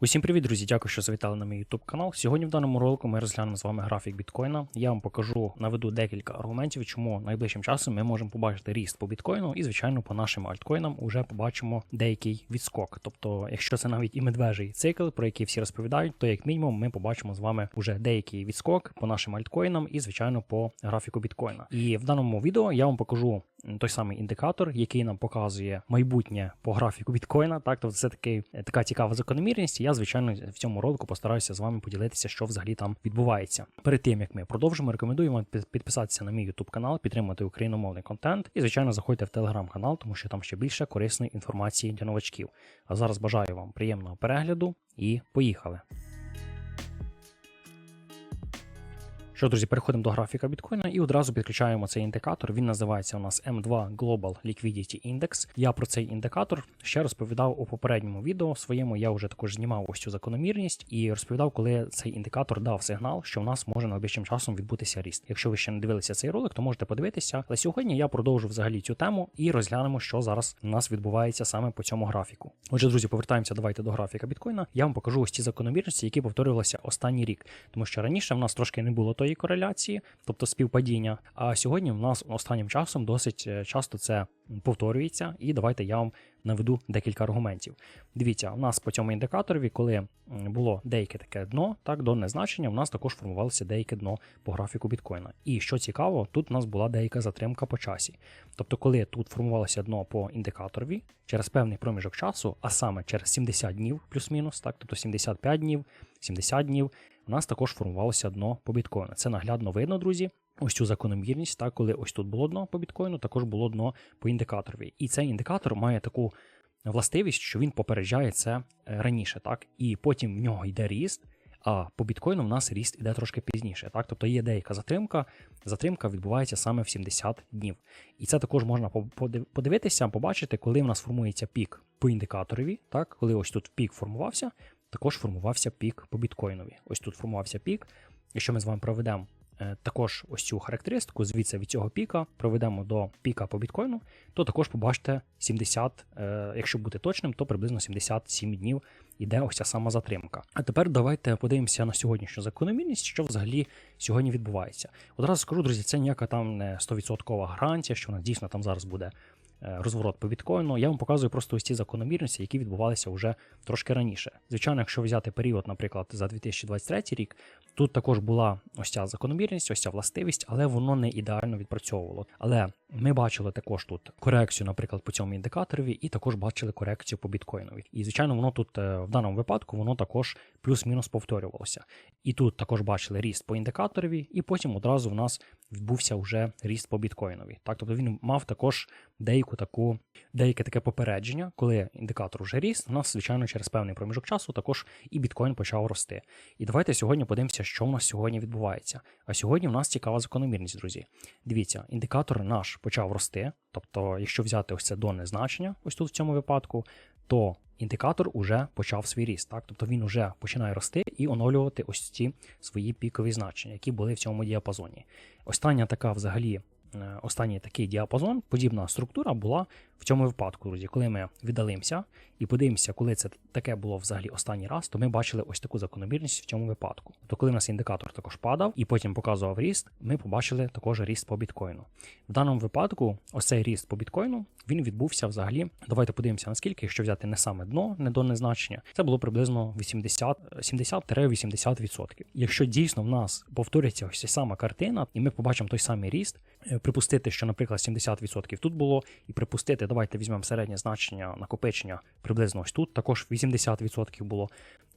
Усім привіт, друзі! Дякую, що завітали на мій YouTube канал. Сьогодні в даному ролику ми розглянемо з вами графік біткоїна. Я вам покажу, наведу декілька аргументів, чому найближчим часом ми можемо побачити ріст по біткоїну, і, звичайно, по нашим альткоїнам вже побачимо деякий відскок. Тобто, якщо це навіть і медвежий цикл, про який всі розповідають, то як мінімум ми побачимо з вами вже деякий відскок по нашим альткоїнам і, звичайно, по графіку біткоїна. І в даному відео я вам покажу той самий індикатор, який нам показує майбутнє по графіку біткоїна. Так, тобто це такий така цікава закономірність. Я, звичайно, в цьому ролику постараюся з вами поділитися, що взагалі там відбувається. Перед тим як ми продовжимо, рекомендую вам підписатися на мій YouTube канал, підтримати україномовний контент і, звичайно, заходьте в телеграм-канал, тому що там ще більше корисної інформації для новачків. А зараз бажаю вам приємного перегляду і поїхали. Що, друзі, переходимо до графіка біткоїна і одразу підключаємо цей індикатор. Він називається у нас M2 Global Liquidity Index. Я про цей індикатор ще розповідав у попередньому відео своєму. Я вже також знімав ось цю закономірність і розповідав, коли цей індикатор дав сигнал, що в нас може найближчим часом відбутися ріст. Якщо ви ще не дивилися цей ролик, то можете подивитися. Але сьогодні я продовжу взагалі цю тему і розглянемо, що зараз у нас відбувається саме по цьому графіку. Отже, друзі, повертаємося давайте до графіка біткоїна. Я вам покажу ось ці закономірності, які повторювалися останній рік, тому що раніше в нас трошки не було тої кореляції, тобто співпадіння. А сьогодні в нас останнім часом досить е, часто це повторюється. І давайте я вам наведу декілька аргументів. Дивіться, у нас по цьому індикаторі, коли було деяке таке дно, так донне значення, у нас також формувалося деяке дно по графіку біткоїна. І що цікаво, тут у нас була деяка затримка по часі. Тобто, коли тут формувалося дно по індикаторі через певний проміжок часу, а саме через 70 днів плюс-мінус, так, тобто 75 днів, 70 днів, у нас також формувалося дно по біткоїну. Це наглядно видно, друзі. Ось цю закономірність, так, коли ось тут було дно по біткоїну, також було дно по індикаторі. І цей індикатор має таку властивість, що він попереджає це е, раніше, так, і потім в нього йде ріст. А по біткоїну в нас ріст іде трошки пізніше. Так? Тобто є деяка затримка. Затримка відбувається саме в 70 днів. І це також можна подивитися, побачити, коли в нас формується пік по індикаторові. Так? Коли ось тут пік формувався, також формувався пік по біткоїнові. Ось тут формувався пік. Якщо ми з вами проведемо е, також ось цю характеристику, звідси від цього піка проведемо до піка по біткоїну, то також побачите 70, е, якщо бути точним, то приблизно 77 днів іде ось ця сама затримка. А тепер давайте подивимося на сьогоднішню закономірність, що взагалі сьогодні відбувається. Одразу скажу, друзі, це ніяка там не 100% гарантія, що вона дійсно там зараз буде розворот по біткоїну. Я вам показую просто ось ці закономірності, які відбувалися вже трошки раніше. Звичайно, якщо взяти період, наприклад, за 2023 рік, тут також була ось ця закономірність, ось ця властивість, але воно не ідеально відпрацьовувало. Але ми бачили також тут корекцію, наприклад, по цьому індикаторові, і також бачили корекцію по біткоїнові. І звичайно, воно тут е, в даному випадку воно також плюс-мінус повторювалося. І тут також бачили ріст по індикаторові, і потім одразу в нас відбувся вже ріст по біткоїнові. Так, тобто він мав також деяку таку, деяке таке попередження, коли індикатор вже ріс, у нас, звичайно, через певний проміжок часу також і біткоін почав рости. І давайте сьогодні подивимося, що в нас сьогодні відбувається. А сьогодні в нас цікава закономірність, друзі. Дивіться, індикатор наш почав рости. Тобто, якщо взяти ось це донне значення, ось тут в цьому випадку, то індикатор уже почав свій ріст. Так? Тобто він вже починає рости і оновлювати ось ці свої пікові значення, які були в цьому діапазоні. Остання така взагалі. Е, Останній такий діапазон, подібна структура була в цьому випадку, друзі. Коли ми віддалимося і подивимося, коли це таке було взагалі останній раз, то ми бачили ось таку закономірність в цьому випадку. То коли у нас індикатор також падав і потім показував ріст, ми побачили також ріст по біткоїну. В даному випадку, ось цей ріст по біткоїну він відбувся взагалі. Давайте подивимося, наскільки, якщо взяти не саме дно, не донне значення, це було приблизно 80, 70-80%. Якщо дійсно в нас повториться ось ця сама картина, і ми побачимо той самий ріст, е, припустити, що, наприклад, 70% тут було, і припустити, давайте візьмемо середнє значення накопичення приблизно ось тут, також 80% було,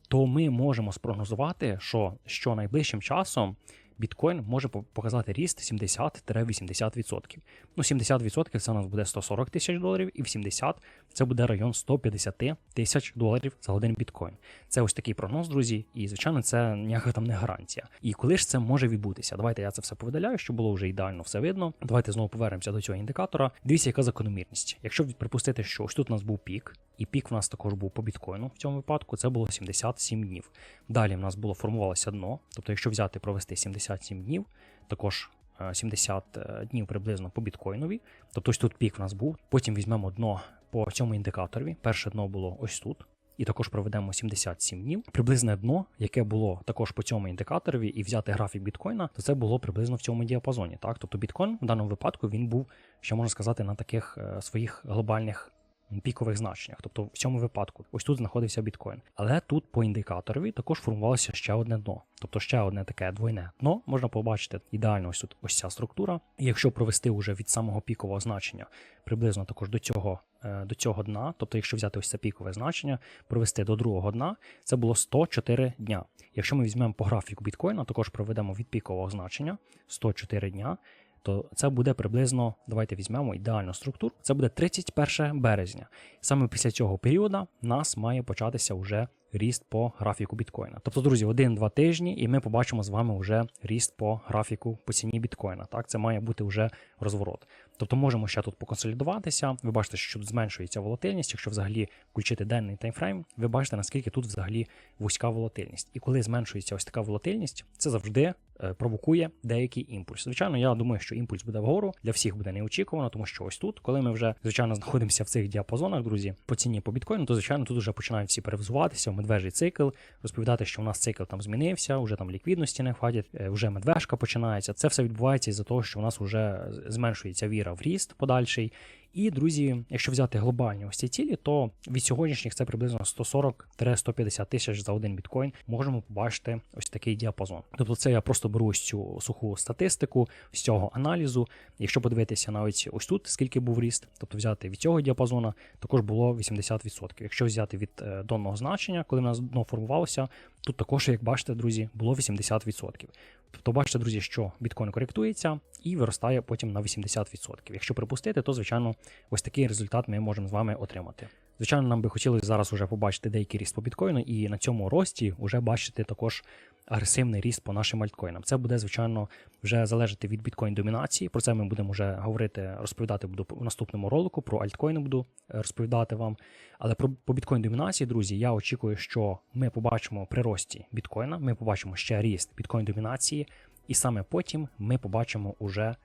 то ми можемо спрогнозувати, що, що найближчим часом біткоін може показати ріст 70-80%. Ну, 70% це у нас буде 140 тисяч доларів, і в 70 це буде район 150 тисяч доларів за один біткоін. Це ось такий прогноз, друзі, і звичайно, це ніяка там не гарантія. І коли ж це може відбутися? Давайте я це все повидаляю, щоб було вже ідеально все видно. Давайте знову повернемося до цього індикатора. Дивіться, яка закономірність. Якщо припустити, що ось тут у нас був пік, і пік в нас також був по біткоїну в цьому випадку, це було 77 днів. Далі в нас було формувалося дно. Тобто, якщо взяти провести 77 днів, також е, 70 днів приблизно по біткоїнові. Тобто ось тут пік в нас був. Потім візьмемо дно по цьому індикаторі. Перше дно було ось тут. і також проведемо 77 днів. Приблизне дно, яке було також по цьому індикаторові, і взяти графік біткоїна, то це було приблизно в цьому діапазоні. Так, тобто біткоін в даному випадку він був, що можна сказати, на таких е, своїх глобальних пікових значеннях. Тобто в цьому випадку ось тут знаходився біткоін. Але тут по індикаторові також формувалося ще одне дно. Тобто ще одне таке двойне дно можна побачити ідеально ось тут ось ця структура. І якщо провести вже від самого пікового значення приблизно також до цього, е, до цього дна, тобто якщо взяти ось це пікове значення, провести до другого дна, це було 104 дня. Якщо ми візьмемо по графіку біткоїна, також проведемо від пікового значення 104 дня то це буде приблизно, давайте візьмемо ідеальну структуру. Це буде 31 березня. Саме після цього періоду нас має початися вже ріст по графіку біткоїна. Тобто, друзі, один-два тижні, і ми побачимо з вами вже ріст по графіку по ціні біткоїна. Так, це має бути вже розворот. Тобто можемо ще тут поконсолідуватися. Ви бачите, що тут зменшується волатильність. Якщо взагалі включити денний таймфрейм, ви бачите, наскільки тут взагалі вузька волатильність. І коли зменшується ось така волатильність, це завжди е, провокує деякий імпульс. Звичайно, я думаю, що імпульс буде вгору, для всіх буде неочікувано, тому що ось тут, коли ми вже звичайно знаходимося в цих діапазонах, друзі, по ціні по біткоїну, то звичайно тут вже починають всі перевзуватися в медвежий цикл, розповідати, що у нас цикл там змінився, вже там ліквідності не хватить, е, вже медвежка починається. Це все відбувається із-за того, що у нас вже зменшується віра в ріст подальший. І, друзі, якщо взяти глобальні ось ці цілі, то від сьогоднішніх це приблизно 140-150 тисяч за один біткоін. Можемо побачити ось такий діапазон. Тобто, це я просто беру ось цю суху статистику з цього аналізу. Якщо подивитися навіть ось тут, скільки був ріст, тобто взяти від цього діапазону, також було 80%. Якщо взяти від е, донного значення, коли в нас дно формувалося, тут також, як бачите, друзі, було 80%. Тобто, бачите, друзі, що біткоін коректується і виростає потім на 80%. Якщо припустити, то звичайно ось такий результат ми можемо з вами отримати. Звичайно, нам би хотілося зараз вже побачити деякий ріст по біткоїну, і на цьому рості вже бачити також агресивний ріст по нашим альткоїнам. Це буде, звичайно, вже залежати від біткоін домінації. Про це ми будемо вже говорити, розповідати буду у наступному ролику. Про альткоїни буду е, розповідати вам. Але про по біткоін домінації, друзі, я очікую, що ми побачимо при рості біткоїна, ми побачимо ще ріст біткоін домінації, і саме потім ми побачимо уже.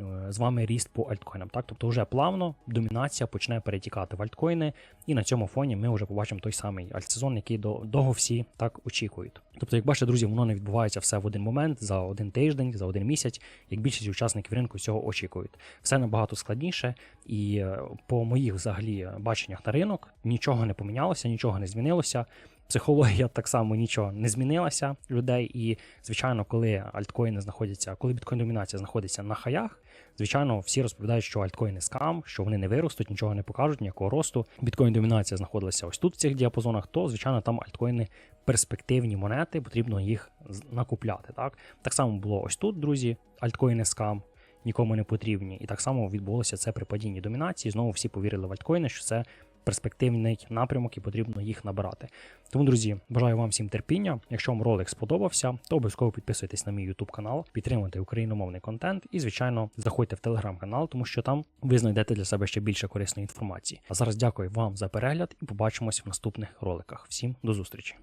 Е, з вами ріст по альткоїнам. Так? Тобто вже плавно домінація почне перетікати в альткоїни, і на цьому фоні ми вже побачимо той самий альтсезон, який довго всі так очікують. Тобто, як бачите, друзі, воно не відбувається все в один момент, за один тиждень, за один місяць, як більшість учасників ринку цього очікують. Все набагато складніше, і е, по моїх взагалі баченнях на ринок нічого не помінялося, нічого не змінилося. Психологія так само нічого не змінилася людей. І, звичайно, коли альткоїни знаходяться, коли біткоін-домінація знаходиться на хаях, звичайно, всі розповідають, що альткоїни скам, що вони не виростуть, нічого не покажуть, ніякого росту. Біткоін-домінація знаходилася ось тут в цих діапазонах, то, звичайно, там альткоїни перспективні монети, потрібно їх накупляти. Так так само було ось тут, друзі, альткоїни скам. Нікому не потрібні, і так само відбулося це при падінні домінації. Знову всі повірили в альткоїни, що це перспективний напрямок і потрібно їх набирати. Тому, друзі, бажаю вам всім терпіння. Якщо вам ролик сподобався, то обов'язково підписуйтесь на мій YouTube канал, підтримуйте україномовний контент і, звичайно, заходьте в телеграм-канал, тому що там ви знайдете для себе ще більше корисної інформації. А зараз дякую вам за перегляд і побачимось в наступних роликах. Всім до зустрічі!